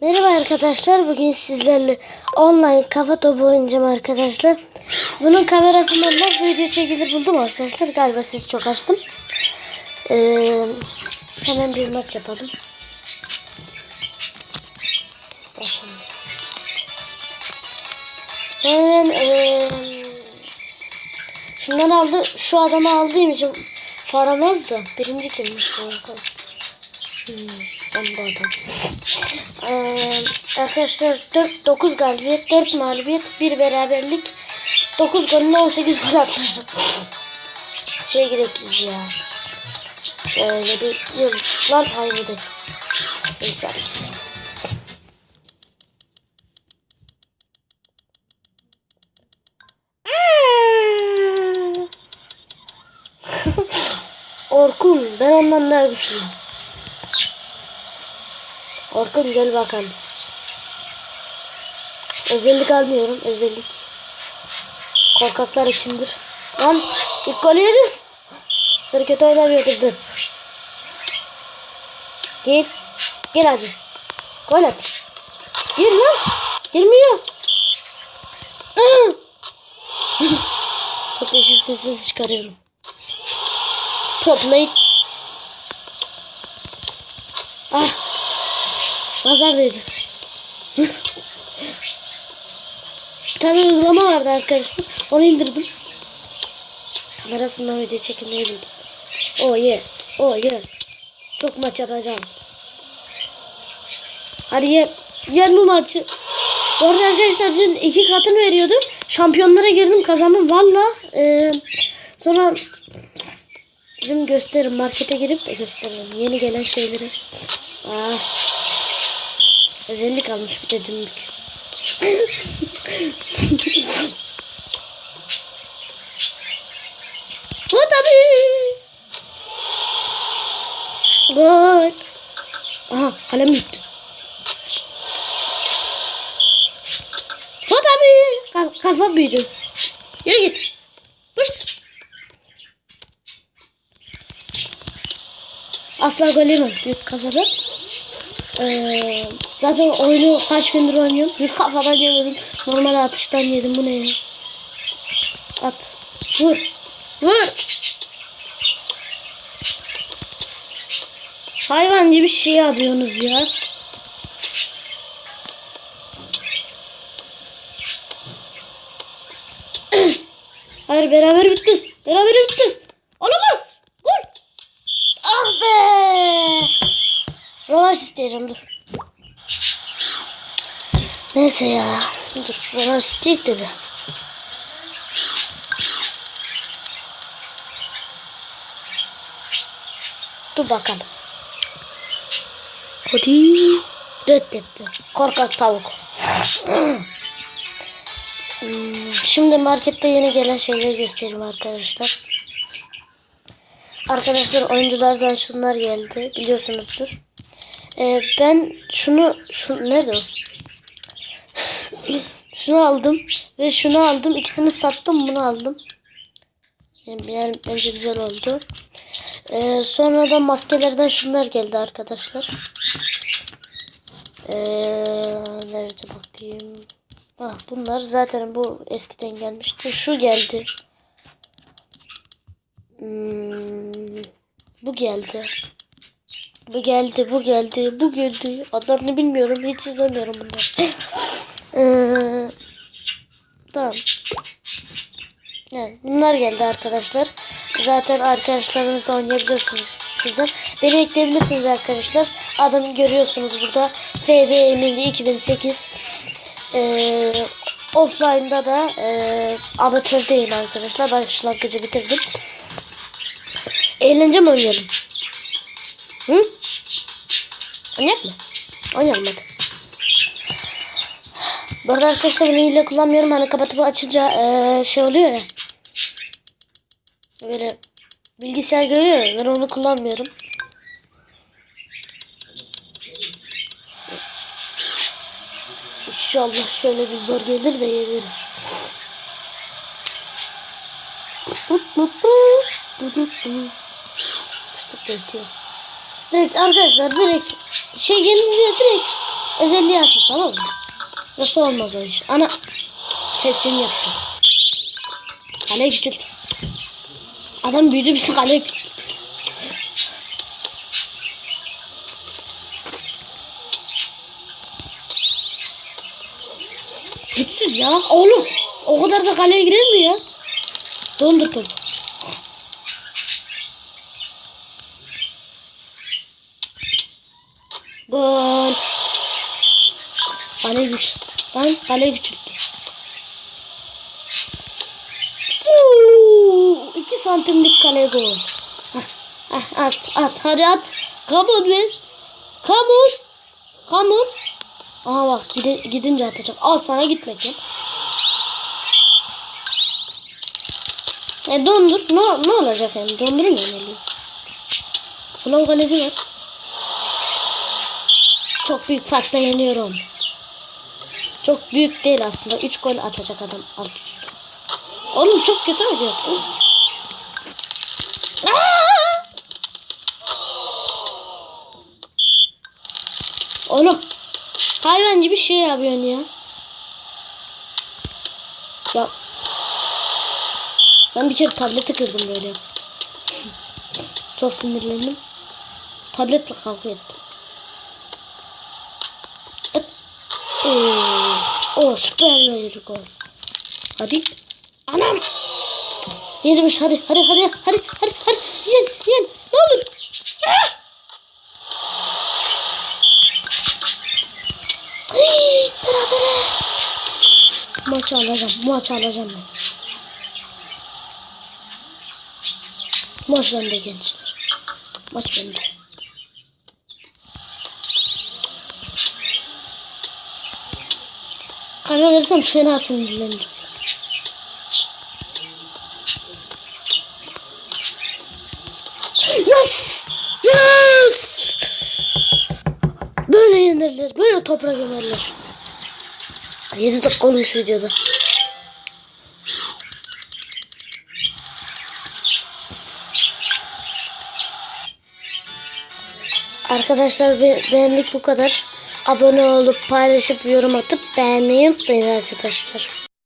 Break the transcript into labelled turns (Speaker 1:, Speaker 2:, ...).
Speaker 1: Merhaba arkadaşlar. Bugün sizlerle online kafa topu oynayacağım arkadaşlar. Bunun kamerasından nasıl video çekilir buldum arkadaşlar. Galiba siz çok açtım. Ee, hemen bir maç yapalım. Siz de açalım. Hemen ee, şundan aldı. Şu adamı aldığım için param az. Birinci kimmiş bu arkadaş? Hmm, adam. Ee, arkadaşlar 4 9 galibiyet, 4 mağlubiyet, 1 beraberlik, 9 golüne 18 gol atmışım. Şey gerekli ya. Şöyle bir yıl lan aynıydı. Neyse. Orkun ben ondan daha güçlüyüm. Orkun gel bakalım. Özellik almıyorum. Özellik. Korkaklar içindir. Lan ilk golü yedim. Dur kötü oynamıyordum dur. Gel. Gel hadi. Gol at. Gir lan. Girmiyor. Çok eşit sessiz çıkarıyorum. Top. Ah. Nazar değdi. Bir tane uygulama vardı arkadaşlar. Onu indirdim. Kamerasından video çekilmeyi bildim. Oh yeah. Oh yeah. Çok maç yapacağım. Hadi ye. Yen bu maçı. Bu arada arkadaşlar dün iki katını veriyordum. Şampiyonlara girdim kazandım. Valla. Ee, sonra Bizim gösteririm. Markete girip de gösteririm. Yeni gelen şeyleri. Ah. Özellik almış bir de dümbük. Bu tabii. Gol. Aha kalem gitti. Bu tabii. Ka kafa büyüdü. Yürü git. Puşt. Asla gol yemem büyük kafada. Ee, zaten oyunu kaç gündür oynuyorum. Büyük kafadan yemedim. Normal atıştan yedim. Bu ne ya? At. Vur. Vur. Hayvan gibi şey yapıyorsunuz ya. Hayır beraber bittiniz. Beraber bittiniz. Olamaz. Gol. Ah be. Rövanş isteyeceğim dur. Neyse ya. Dur rövanş isteyecek de bir. Dur bakalım. Hadi. Reddetti. Korkak tavuk. Şimdi markette yeni gelen şeyleri göstereyim arkadaşlar. Arkadaşlar oyunculardan şunlar geldi. Biliyorsunuzdur. Ee, ben şunu şu nerede o? şunu aldım ve şunu aldım. İkisini sattım. Bunu aldım. Yani bence güzel oldu. Ee, sonra da maskelerden şunlar geldi arkadaşlar. Ee, nerede bakayım? Ah, bunlar zaten bu eskiden gelmişti. Şu geldi. Hmm, bu geldi. Bu geldi, bu geldi, bu geldi. Adlarını bilmiyorum, hiç izlemiyorum bunları. ee, tamam. Yani bunlar geldi arkadaşlar. Zaten arkadaşlarınızla oynayabiliyorsunuz şuradan. Beni ekleyebilirsiniz arkadaşlar. Adımı görüyorsunuz burada. FB Emili 2008. Ee, offline'da da e, amatördeyim arkadaşlar. Başlangıcı bitirdim. Eğlence mi oynayalım? Hı? Oynayalım mı? Oynayalım hadi. Bu arada arkadaşlar bunu hile kullanmıyorum. Hani kapatıp açınca eee, şey oluyor ya. Böyle bilgisayar görüyor ya. Ben onu kullanmıyorum. İnşallah şöyle bir zor gelir de yeniriz. Fıstık da ötüyor. Direkt arkadaşlar direkt şey gelince direkt özelliği açık tamam mı? Nasıl olmaz o iş. Ana teslim yaptım. Kale küçült. Adam büyüdü biz kale küçülttük. Güçsüz ya. Oğlum o kadar da kaleye girer mi ya? Dondur topu. Gol. Kale güç. Lan kale. Uuu, 2 santimlik kale gol. Hah, at at hadi at. Come on be. Come on. Come on. Aha bak gide, gidince atacak. Al sana gitmek ya. E dondur. Ne, ne olacak yani? Dondurun ya öyle. Ulan kaleci var. Çok büyük farkla yeniyorum. Çok büyük değil aslında. 3 gol atacak adam alt üst. Oğlum çok kötü oynuyorsunuz. Aa! Oğlum hayvan gibi şey yapıyorsun ya. Ya ben bir kere tableti kırdım böyle. Çok sinirlendim. Tabletle kavga ettim. Oo, o süper bir gol. Hadi. Anam. Yedirmiş hadi hadi hadi hadi hadi hadi yen yen ne olur. Ah! Hii, berabere. Maçı alacağım maçı alacağım ben. Maç bende gençler. Maç bende. Kaybedersem fena sinirlenirim. Yes! Yes! Böyle yenirler. Böyle toprak yenerler. 7 dakika olmuş videoda. Arkadaşlar be- beğendik bu kadar. Abone olup paylaşıp yorum atıp beğenmeyi unutmayın arkadaşlar.